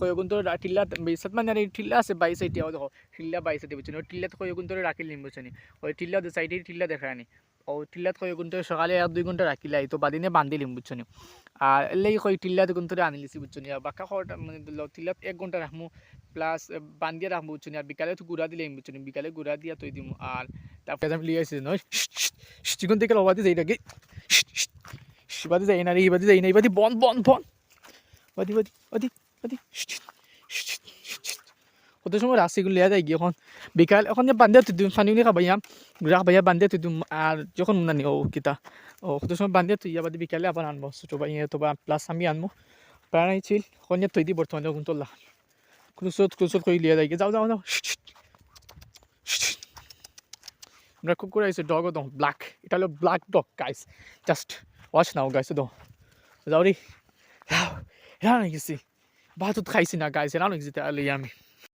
কয় তোর টিল্লা বিশাত মানে টিল্লা আছে বাইশ এটিয়াও দেখো টিল্লা বাইশ এটি বুঝছ টিল্লাত কয় তোর রাখিল নিম বুঝছ ওই টিল্লা সাইডে টিল্লা দেখায় নি ও টিল্লাত কয় গুণ সকালে এক দুই ঘণ্টা রাখিলাই তো বাদিনে বান্ধিলিম বুঝছ আর এলেই কয় টিল্লাত গুণ তোর আনি লিছি বুঝছ আর বাক্কা খড় মানে টিল্লাত এক ঘণ্টা রাখমু প্লাস বান্ধিয়ে রাখব বুঝছ আর বিকালে তো গুড়া দিলে বুঝছ বিকালে গুড়া দিয়া তৈ দিমু আর তারপরে আমি লিয়ে আসছি নয় চিকন থেকে লবাতে যাই নাকি বাদি যাই না রে বাদি যাই না বাদি বন বন বন বাদি বাদি বাদি কত সময় রাস্তাগুলো লিয়া যায় গিয়ে এখন বিকাল, এখন যে বান্ধে তুই দিম ফানি খাবাইয়া গুড়া খাবাইয়া বান্ধে তুই দিম আর যখন নানি ও কিতা। ও কত সময় বান্ধে তুই বাদি বিকালে আবার আনব ছোটো ভাই তো বা প্লাস আমি আনব। প্রাণ আইছিল এখন যে দি বর্তমানে যখন তোলা। ক্লুসত ক্লুসত করে লিয়া যায় যাও যাও যাও আমরা কুকুর আইসে ডগ দো ব্ল্যাক এটা হলো black dog guys just watch now guys দো যাও রে। এরা নাকি গেছি। ভাতত খাইছি না গাইছে এরা নাকি যেতে